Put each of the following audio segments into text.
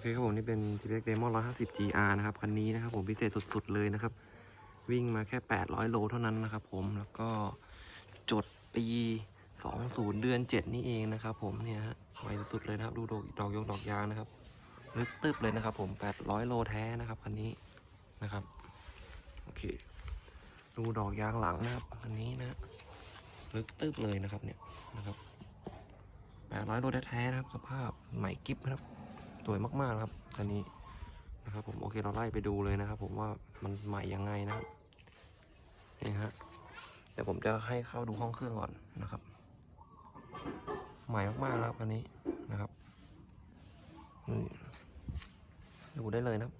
เคครับผมนี่เป็น t v x Demon 150 GR นะครับคันนี้นะครับผมพิเศษสุดๆเลยนะครับ วิ่งมาแค่ 800 โลเท่านั้นนะครับผมแล้วก็จดปี 20 เดือน 7 นี่เองนะครับผมเนี่ยฮะไวสุดเลยนะครับ ดูดอกดอกยงดอกยางนะครับลึกตึบเลยนะครับผม 800 โลแท้นะครับคันนี้นะครับโอเค ดูดอกยางหลังนะครับคันนี้นะลึกตึบเลยนะครับเนี่ยนะครับ800 โลแท้ๆนะครับสภาพใหม่กิฟนะครับ สวยมากๆนะครับคันนี้นะครับ ผมโอเคเราไล่ไปดูเลยนะครับ ผมว่ามันใหม่ยังไงนะครับนี่ฮะเดี๋ยวผมจะให้เข้าดูห้องเครื่องก่อนนะครับ ใหม่มากๆแล้วคันนี้นะครับดูได้เลยนะครับ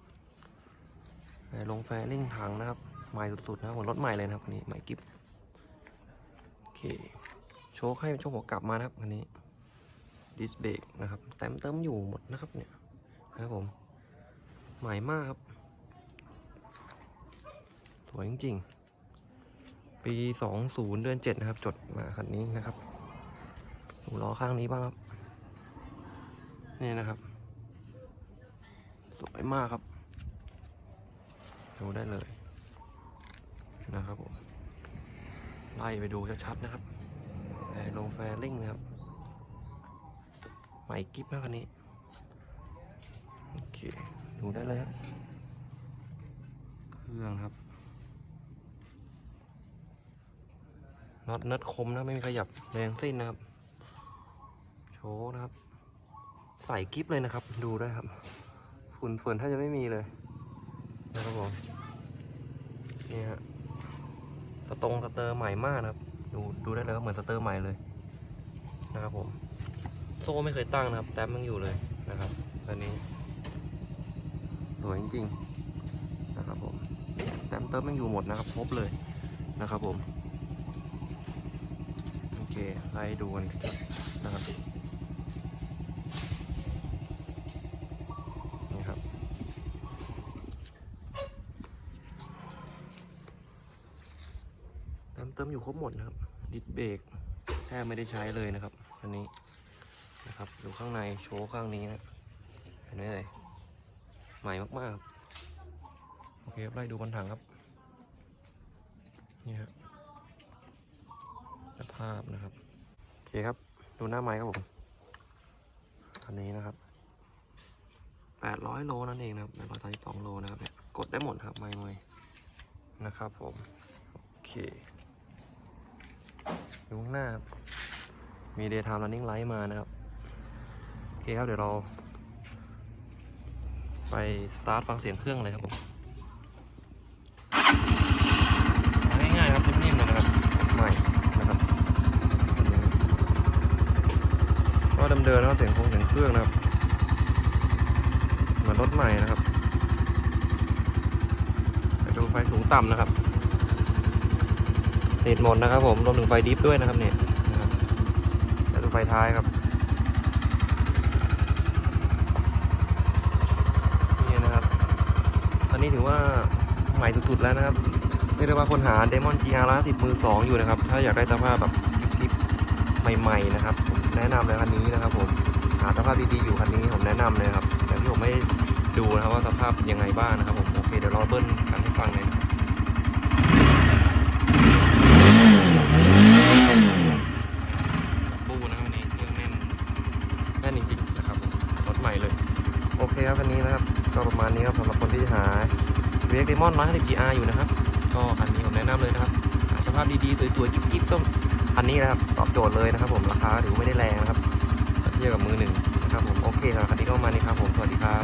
ลงแฟริ่งถังนะครับ ใหม่สุดๆนะครับเหมือนรถใหม่เลยนะครับคันนี้ใหม่กิฟโอเคโชคให้โชคหัวกลับมานะครับคันนี้ดิสเบรกนะครับแต้มเติมอยู่หมดนะครับเนี่ย ครับผม ใหม่มากครับ สวยจริงๆ ปี 20 เดือน 7 นะครับ จดมาคันนี้นะครับดูล้อข้างนี้บ้างครับ นี่นะครับ สวยมากครับดูได้เลย นะครับผม ไล่ไปดูชัดๆนะครับแฟลงแฟร์ลิงนะครับใหม่กิฟนะคันนี้ เคดูได้เลยครับเครื่องครับน็อตเนิดคมนะไม่มีขยับแรงสิ้นนะครับ โชว์นะครับ ใส่กิฟเลยนะครับ ดูได้ครับ ฝุ่นฝุ่นถ้าจะไม่มีเลยนะครับผมนี่ฮะสตรงสเตอร์ใหม่มากนะครับ ดูดูได้เลยครับเหมือนสเตอร์ใหม่เลยนะครับผม โซ่ไม่เคยตั้งนะครับ แต้มยังอยู่เลยนะครับอันนี้ สวยจริงๆนะครับผมแต้มเติมยังอยู่หมดนะครับครบเลยนะครับผมโอเคไล่ดูกันนะครับนี่ครับแต้มเติมอยู่ครบหมดนะครับดิสเบรกแทบไม่ได้ใช้เลยนะครับอันนี้นะครับดูข้างในโชว์ข้างนี้นะเห็นไหมเลย ใหม่มากๆโอเคครับไล่ดูบนถังครับนี่ฮะภาพนะครับโอเคครับดูหน้าไม้ครับผมอันนี้นะครับ800โลนั่นเองนะครับ832โลนะครับเนี่ยกดได้หมดครับไม้มวยนะครับผมโอเคดูข้างหน้ามี Daytime Running Light มานะครับ โอเคครับ เดี๋ยวเรา ไปสตาร์ทฟังเสียงเครื่องเลยครับผมง่ายๆครับนิ่มๆเลยนะครับใหม่นะครับก็ดำเดินแล้วเสียงคงเสียงเครื่องนะครับเหมือนรถใหม่นะครับดูไฟสูงต่ำนะครับติดหมดนะครับผมรวมถึงไฟดิฟด้วยนะครับเนี่ยดูไฟท้ายครับ นี่นะครับ ตอ นนี้ถือว่าใหม่สุดๆแล้วนะครับเรียกได้ว่าคนหาเดมอน GR 110มือ2อยู่นะครับ ถ้าอยากได้สภาพแบบกิ๊บๆใหม่ๆนะครับผมแนะนำเลยคันนี้นะครับผมหาสภาพดีๆอยู่คันนี้ผมแนะนำเลยครับ แต่ที่ผมไม่ดูนะครับว่าสภาพยังไงบ้างนะครับผมโอเคเดี๋ยวรอเบิ้ลกันให้ฟังเลยนะครับบูนะครับวันนี้เครื่องแน่นแน่นจริงๆนะครับผมรถใหม่เลย โอเคครับคันนี้นะครับ ก็ประมาณนี้ครับสำหรับคนที่หา v ี x Demon 150 GR อยู่นะครับ ก็อันนี้ผมแนะนำเลยนะครับหาสภาพดีๆสวยๆจิ๊บๆก็อันนี้นะครับตอบโจทย์เลยนะครับ ผมราคาถือไม่ได้แรงนะครับเทียบกับมือหนึ่งนะครับผมโอเคครับคันนี้ก็ประมาณนี้ครับผมสวัสดีครับ